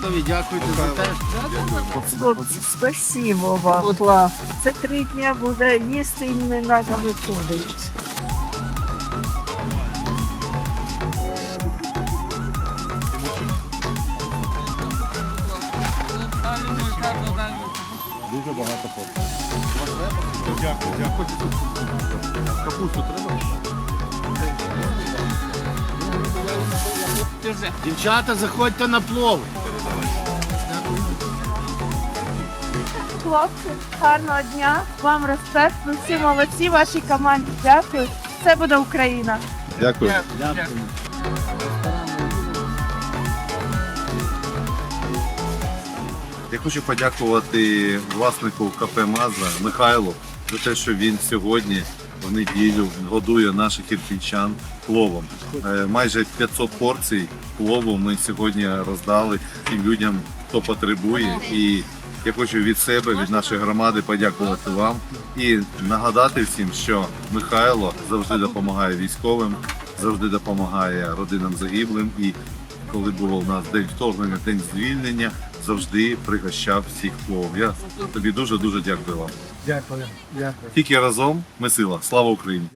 Хлопцеві дякуйте за те. Хлопці, спасибо вам. Це три дня буде їсти і не треба виходити. Дуже багато хлопців. Дякую, дякую. Капусту треба? Дівчата, заходьте на плов. Хлопці, гарного дня. Вам респект. Ви всі молодці, вашій команді. Дякую. Це буде Україна. Дякую. Дякую. Я хочу подякувати власнику кафе Маза Михайлу за те, що він сьогодні в неділю годує наших ірпінчан пловом. Е, Майже 500 порцій плову ми сьогодні роздали тим людям, хто потребує. І я хочу від себе, від нашої громади подякувати вам і нагадати всім, що Михайло завжди допомагає військовим, завжди допомагає родинам загиблим. І коли було у нас день вторгнення, день звільнення, завжди пригощав всіх плов. Я тобі дуже дуже дякую вам. Дякую. Дякую. Тільки разом ми сила. Слава Україні!